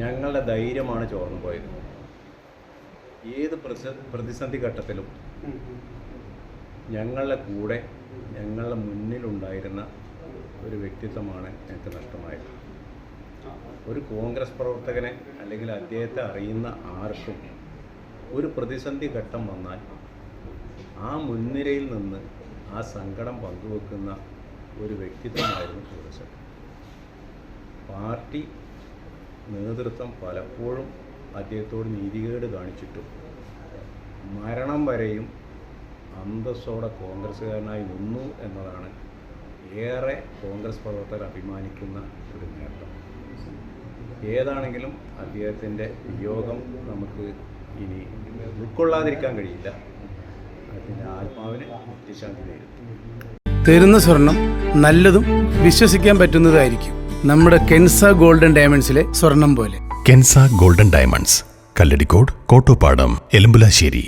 ഞങ്ങളുടെ ധൈര്യമാണ് ചോർന്നു പോയത്. ഏത് പ്രതിസന്ധി ഘട്ടത്തിലും ഞങ്ങളുടെ കൂടെ ഞങ്ങളുടെ മുന്നിലുണ്ടായിരുന്ന ഒരു വ്യക്തിത്വമാണ് ഞങ്ങൾക്ക് നഷ്ടമായത്. ഒരു കോൺഗ്രസ് പ്രവർത്തകനെ അല്ലെങ്കിൽ അദ്ദേഹത്തെ അറിയുന്ന ആർക്കും ഒരു പ്രതിസന്ധി ഘട്ടം വന്നാൽ ആ മുൻനിരയിൽ നിന്ന് ആ സങ്കടം പങ്കുവെക്കുന്ന ഒരു വ്യക്തിത്വമായിരുന്നു ടൂറിസം പാർട്ടി നേതൃത്വം പലപ്പോഴും അദ്ദേഹത്തോട് നീതികേട് കാണിച്ചിട്ടും. മരണം വരെയും അന്തസ്സോടെ കോൺഗ്രസ്സുകാരനായി നിന്നു എന്നതാണ് ഏറെ കോൺഗ്രസ് പ്രവർത്തകർ അഭിമാനിക്കുന്ന ഒരു നേട്ടം. ഏതാണെങ്കിലും അദ്ദേഹത്തിന്റെ വിയോഗം നമുക്ക് ഇനി ഉൾക്കൊള്ളാതിരിക്കാൻ കഴിയില്ല. അതിന്റെ ആത്മാവിന് മുക്തിശാന്തി നേരും തരുന്ന സ്വർണം നല്ലതും വിശ്വസിക്കാൻ പറ്റുന്നതായിരിക്കും. നമ്മുടെ കെൻസ ഗോൾഡൻ ഡയമണ്ട്സിലെ സ്വർണം പോലെ. Kensa golden diamonds Kalladikode Kottopadam Elambulassery.